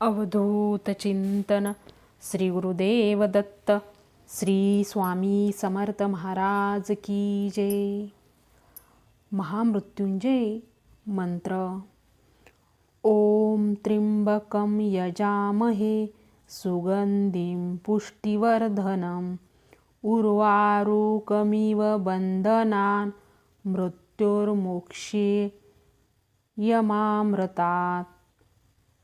अवधूत चिंतन श्री गुरुदेव दत्त। श्री स्वामी समर्थ महाराज की जय। महामृत्युंजय मंत्र। ओम त्र्यंबकं यजामहे सुगंधिं पुष्टिवर्धनम्। उर्वारुकमिव बन्धनान् मृत्युर्मोक्षे यमामृतात्।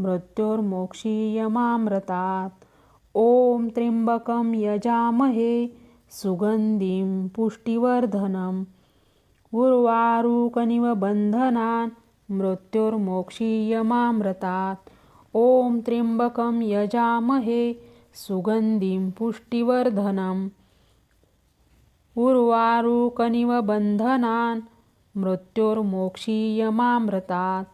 मृत्युर्मोक्षीयमामृतात्। ॐ त्र्यम्बकं यजामहे सुगन्धिं पुष्टिवर्धनम्। उर्वारुकनिव बन्धनान् मृत्युर्मोक्षीयमामृतात्। ॐ त्र्यम्बकं यजामहे सुगन्धिं पुष्टिवर्धनम्। उर्वारुकनिव बन्धनान् मृत्युर्मोक्षीयमामृतात्।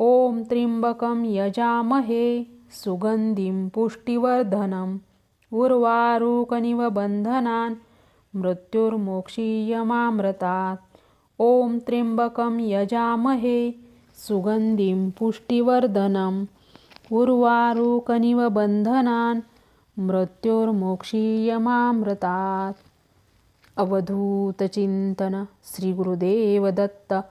ॐ त्र्यम्बकं यजामहे सुगन्धिं पुष्टिवर्धनम्। उर्वारुकनिव बन्धनान् मृत्युर्मोक्षीयमामृतात्। ॐ त्र्यम्बकं यजामहे सुगन्धिं पुष्टिवर्धनम्। उर्वारुकनिव बन्धनान् मृत्युर्मोक्षीयमामृतात्। अवधूतचिन्तन श्री गुरुदेव दत्त